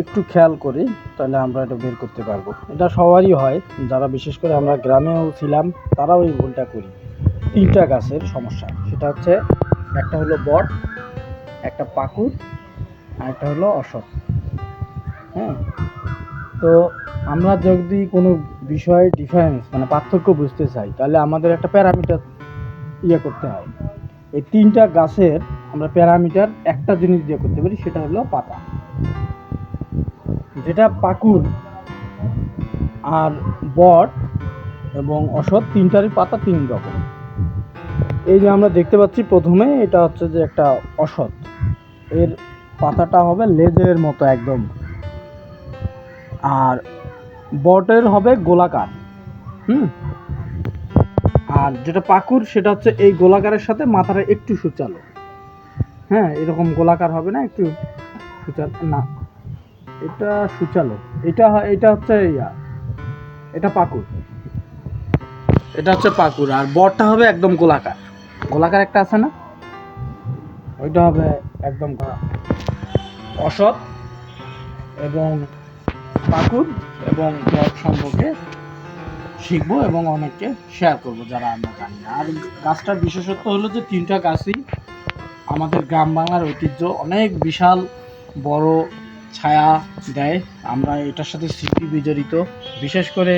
একটু খেয়াল করি, তাহলে আমরা এটা বের করতে পারব। এটা সবারই হয়, যারা বিশেষ করে আমরা গ্রামেও ছিলাম, তারাও এই ভুলটা করি। তিনটা গাছের সমস্যা, সেটা হচ্ছে একটা হলো বট, একটা পাকুর আর একটা হলো অসৎ হ্যাঁ? তো আমরা যদি কোনো বিষয়ে ডিফারেন্স মানে পার্থক্য বুঝতে চাই, তাহলে আমাদের একটা প্যারামিটার ইয়ে করতে হয়। এই তিনটা গাছের আমরা প্যারামিটার একটা জিনিস দিয়ে করতে পারি, সেটা হলো পাতা। যেটা পাকুর আর বট এবং অসৎ তিনটারই পাতা তিন রকম। এই যে আমরা দেখতে পাচ্ছি প্রথমে, এটা হচ্ছে যে একটা অসৎ এর পাতাটা হবে লেজের মতো একদম। আর বটের হবে গোলাকার, হুম? আর যেটা পাকুর সেটা হচ্ছে এই গোলাকারের সাথে মাথাটা একটু সুচালো। হ্যাঁ এরকম গোলাকার হবে না, একটু সুচালো, না। এটা সুচালো। এটা এটা হচ্ছে ইয়া। এটা পাকুর এটা হচ্ছে পাকুর আর বটটা হবে একদম গোলাকার। গোলাকার একটা আছে না? ওইটা হবে একদম অসৎ এবং পাকুর এবং বট সম্পর্কে শিখব এবং অনেককে শেয়ার করব যারা আমরা জানি না। আর গাছটার বিশেষত্ব হলো যে তিনটা গাছই আমাদের গ্রাম বাংলার ঐতিহ্য। অনেক বিশাল, বড় ছায়া দেয়। আমরা এটার সাথে স্মৃতি বিজড়িত। বিশেষ করে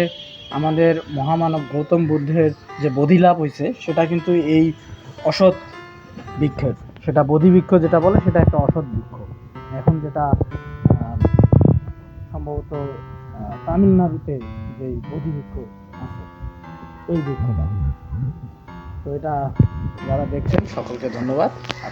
আমাদের মহামানব গৌতম বুদ্ধের যে বোধিলাভ হয়েছে সেটা কিন্তু এই অসৎ বৃক্ষের, সেটা বোধি বৃক্ষ যেটা বলে, সেটা একটা অসৎ বৃক্ষ। এখন যেটা সম্ভবত তামিলনাড়ুতে যে বোধি বৃক্ষ আছে, এই বৃক্ষটা। তো এটা যারা দেখছেন, সকলকে ধন্যবাদ।